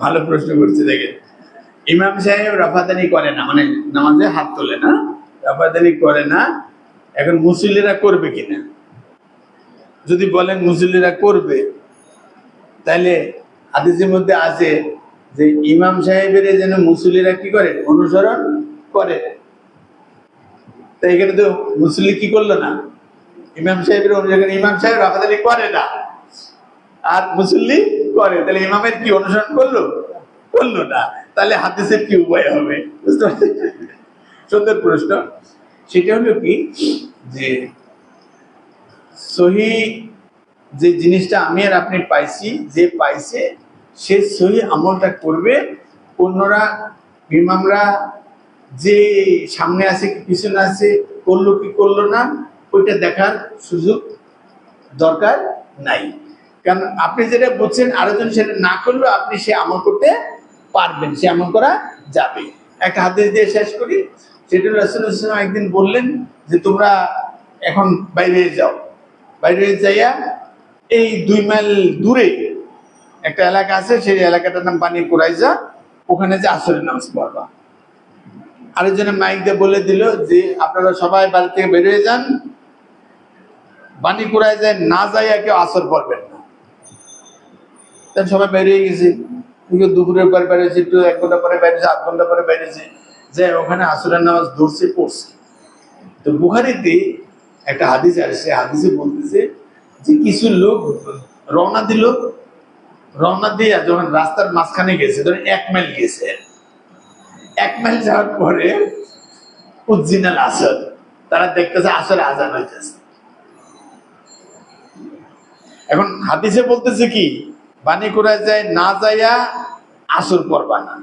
ভালো প্রশ্ন করছে দেখে ইমাম সাহেব রফাদানি করে না মানে নামাজে হাত তোলে না, রফাদানি করে না, এখন মুসল্লিরা করবে কিনা? যদি বলেন মুসল্লিরা করবে, তাহলে হাদিসের মধ্যে আছে যে ইমাম সাহেবের যেন মুসল্লিরা কি করে? অনুসরণ করে। তাই এখানে তো মুসল্লি কি করল না? ইমাম সাহেবের অনুসরণ ইমাম সাহেব রফাদানি করে না। মুসল্লি করে। তাহলে ইমামের কি অনুসরণ করল? করল না। তাহলে হাদিসের কি উপায় হবে? বুঝতে পারছেন? সুন্দর প্রশ্ন। সেটা হলো কি? যে সহি যে জিনিসটা আমি আর আপনি পাইছি, যে পাইছে, সে সহি আমলটা করবে। অন্যরা, ইমামরা যে সামনে আছে কি পিছনে আছে, করল কি করল না, ওইটা দেখার সুযোগ দরকার নাই। কারণ আপনি যেটা বলছেন বুঝছেন আরেকজন সেটা না করলেও আপনি সে আমল করতে পারবেন, সে আমল করা যাবে। একটা হাদিস দিয়ে শেষ করি। সেটা রাসুল একদিন বললেন যে, তোমরা এখন বাইরে যাও। বাইরে যাইয়া এই দুই মাইল দূরে একটা এলাকা আছে, সেই এলাকাটার নাম পানি কুরাইজা। ওখানে যে আসরের নামাজ পড়বা। আরেকজনে মাইক দিয়ে বলে দিল যে, আপনারা সবাই বাড়ি থেকে বেরিয়ে যান। বাণী কুড়ায় যায় না যাইয়া কেউ আসর পড়বেন তাই সবাই বেরিয়ে গেছে। কেউ দুপুরের পরে বেরিয়েছি, একটু এক ঘণ্টা পরে বেরিয়েছে, আধ ঘণ্টা পরে বেরিয়েছে। যে ওখানে আসরের নামাজ ধরছে, পড়ছে। তো বুখারিতে একটা হাদিস আসছে হাদিসে বলতেছে যে কিছু লোক রওনা দিল, রওনা দিয়ে যখন রাস্তার মাঝখানে গেছে ধরেন এক মাইল গেছে। এক মাইল যাওয়ার পরে উজ্জিনাল আসর, তারা দেখতেছে আসরে আজান হইতেছে। এখন হাদিসে বলতেছে কি করা যায়, না যাইয়া আসর পড়বা না।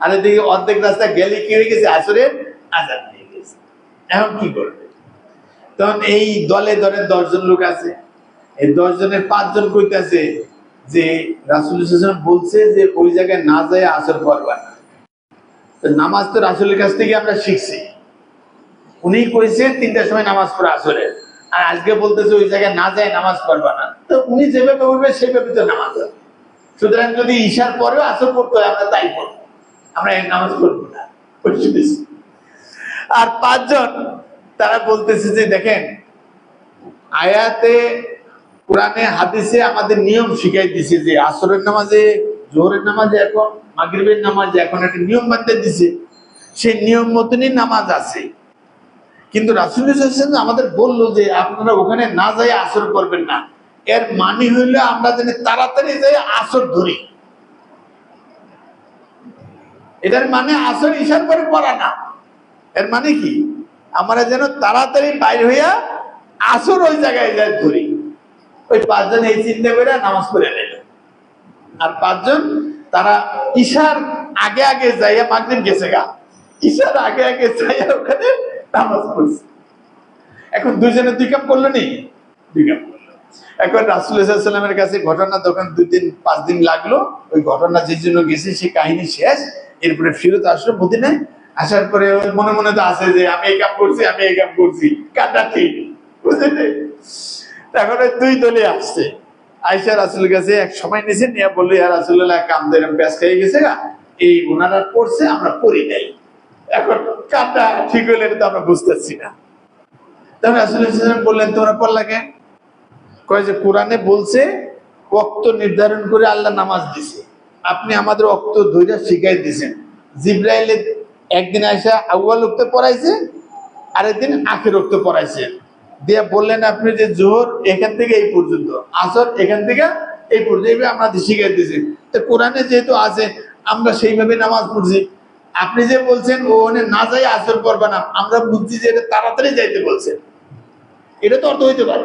আর এদিকে অর্ধেক রাস্তা গেলে কি হয়ে গেছে? আসরের আজাদ হয়ে গেছে। এখন কি করবে? তখন এই দলে দলে দশজন লোক আছে। এই দশ জনের পাঁচজন কইতেছে যে রাসুল বলছে যে ওই জায়গায় না যায় আসর পড়বা না। নামাজ তো রাসুলের কাছ থেকে আমরা শিখছি। উনি কইছে তিনটার সময় নামাজ পড়া আসরে আর আজকে বলতেছে ওই জায়গায় না যায় নামাজ পড়বা না। তো উনি যেভাবে বলবে, সেভাবে তো নামাজ হবে। সুতরাং যদি ঈশার পরেও আসর পড়তে হয়, আমরা তাই পড়ব। আমরা এই নামাজ পড়ব না। আর পাঁচজন, তারা বলতেছে যে, দেখেন, আয়াতে, কোরআনে, হাদিসে আমাদের নিয়ম শিখাই দিছে যে, আসরের নামাজে, জোহরের নামাজে এখন, মাগরিবের নামাজে এখন একটা নিয়ম বানতে দিছে। সেই নিয়ম মতনই নামাজ আছে। কিন্তু রাসুল আমাদের বলল যে, আপনারা ওখানে না যাই আসর করবেন না। এর মানে হইলে আমরা যেন তাড়াতাড়ি যাই আসর ধরি। এটার মানে আসর ইশার করে পড়া না। এর মানে কি? আমরা যেন তাড়াতাড়ি বাইর হইয়া আসর ওই জায়গায় যাই ধরি। ওই পাঁচজন এই চিন্তা করে নামাজ পড়ে নিল। আর পাঁচজন তারা ঈশার আগে আগে যাইয়া মাগরিব গেছে গা। ঈশার আগে আগে যাইয়া ওখানে নামাজ পড়ছে। এখন দুইজনে দুই কাম করল নি? দুই করল। এখন রাসুলের কাছে ঘটনা তখন দুই দিন পাঁচ দিন লাগল, ওই ঘটনা যে জন্য গেছে সেই কাহিনী শেষ। এরপরে ফেরত আসলো মদিনায়। আসার পরে মনে মনে তো আছে যে, আমি এই কাম করছি, আমি এই কাম করছি। কাটা ঠিক বুঝলি এখন দুই দলে আসছে। আইসা রাসুলের কাছে এক সময় নিয়েছে নিয়ে বলল, ইয়া রাসুল্লাহ কাম দেন ব্যাস খেয়ে গেছে গা। এই ওনারা পড়ছে আমরা পড়ি নাই। এখন কাটা ঠিক হইলে তো আমরা বুঝতেছি না। তখন রাসুল্লাহ বললেন, তোমরা পড়লা কেন কয় যে, কোরআনে বলছে, ওক্ত নির্ধারণ করে আল্লাহ নামাজ দিছে। আপনি আমাদের অক্ত ধৈর্য শিখাই দিছেন। জিব্রাইলে একদিন আইসা আউয়াল উক্ত পড়াইছে, আরেকদিন আখের উক্ত পড়াইছে। দিয়ে বললেন আপনি যে, জোহর এখান থেকে এই পর্যন্ত, আসর এখান থেকে এই পর্যন্ত। আমাদের শিখাই দিয়েছে তো কোরআনে যেহেতু আছে, আমরা সেইভাবে নামাজ পড়ছি। আপনি যে বলছেন, ও ওখানে না যাই আসর করবে না, আমরা বুঝছি যে এটা তাড়াতাড়ি যাইতে বলছেন এটা তো অর্থ হইতে পারে।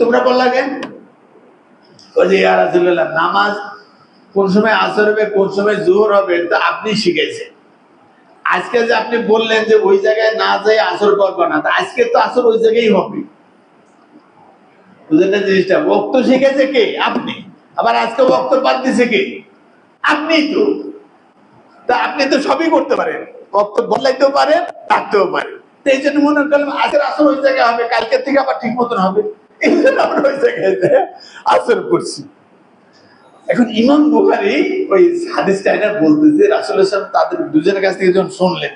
তোমরা বললা কেন? নামাজ কোন সময় আসর হবে, কোন সময় জোহর হবে তা আপনি শিখেছেন। আজকে যে আপনি বললেন যে ওই জায়গায় না যাই আসর করব না আজকে তো আসর ওই জায়গায় হবে। বুঝলেন জিনিসটা? বক্ত শিখেছে কে? আপনি। আবার আজকে বক্ত বাদ দিছে কে? আপনিই তো। তা আপনি তো সবই করতে পারেন। বদলাইতেও পারেন রাখতেও পারেন। তো এই জন্য মনে করলাম আজকের আসর ওই জায়গায় হবে কালকে থেকে আবার ঠিক মতন হবে। এই জন্য আমরা ওই জায়গায় আসর করছি। এখন ইমাম বুখারি ওই হাদিসটা এটা বলতেছে, রাসুল ইসলাম তাদের দুজনের কাছ থেকে যখন শুনলেন,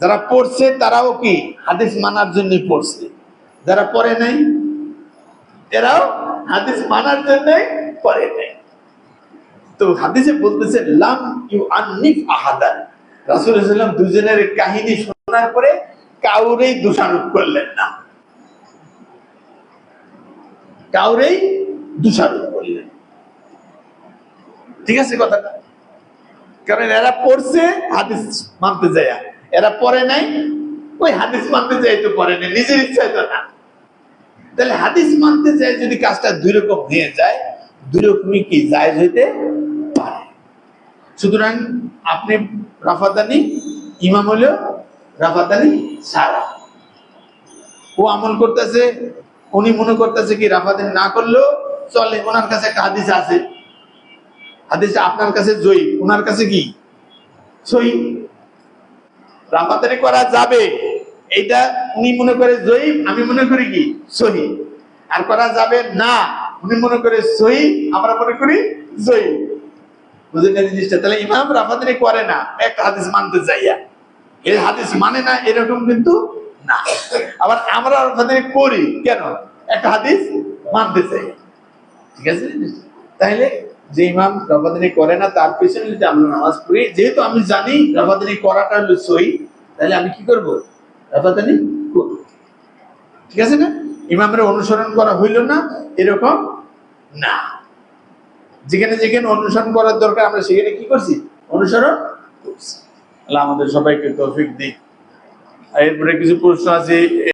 যারা পড়ছে তারাও কি হাদিস মানার জন্যই পড়ছে? যারা পড়ে নাই, এরাও হাদিস মানার জন্যই পড়ে নাই। তো হাদিসে বলতেছে, লাম ইউ আননিফ আহাদান। রাসুল ইসলাম দুজনের কাহিনী শোনার পরে কাউরেই দোষারোপ করলেন না। কাউরেই দোষারোপ করলেন ঠিক আছে কথাটা? কারণ এরা পড়ছে, হাদিস মানতে যায়। এরা পড়ে নাই, ওই হাদিস মানতে যায় তো পড়ে নাই, নিজের ইচ্ছায় তো না। তাহলে হাদিস মানতে চাই যদি কাজটা দুই রকম হয়ে যায়, দুই রকমই কি? জায়জ হইতে সুতরাং আপনি রাফাদানি, ইমাম হলেও রাফাদানি সারা। ও আমল করতেছে, উনি মনে করতেছে কি রাফাদানি না করলেও চলে। ওনার কাছে একটা হাদিস আছে। হাদিসটা আপনার কাছে জয়ী। ওনার কাছে কি? সই। রাফাদানি করা যাবে। এইটা উনি মনে করে জয়ী, আমি মনে করি কি? সহি। আর করা যাবে না, উনি মনে করে সহি, আমরা মনে করি জয়ী। বুঝলেন এই জিনিসটা তাহলে ইমাম রাফাদানি করে না? একটা হাদিস মানতে যাইয়া। এই হাদিস মানে না এরকম কিন্তু না। আবার আমরা রাফাদানি করি, কেন? একটা হাদিস মানতে চাই। ঠিক আছে? তাহলে যে ইমাম রফাদানি করে না, তার পেছনে যদি আমরা নামাজ পড়ি, যেহেতু আমি জানি রফাদানি করাটা হলো সই তাহলে আমি কি করব? রফাদানি করব। ঠিক আছে না? ইমামের অনুসরণ করা হইল না, এরকম না। যেখানে যেখানে অনুসরণ করার দরকার, আমরা সেখানে কি করছি? অনুসরণ করছি। আমাদের সবাইকে তৌফিক দিই এরপরে কিছু প্রশ্ন আছে।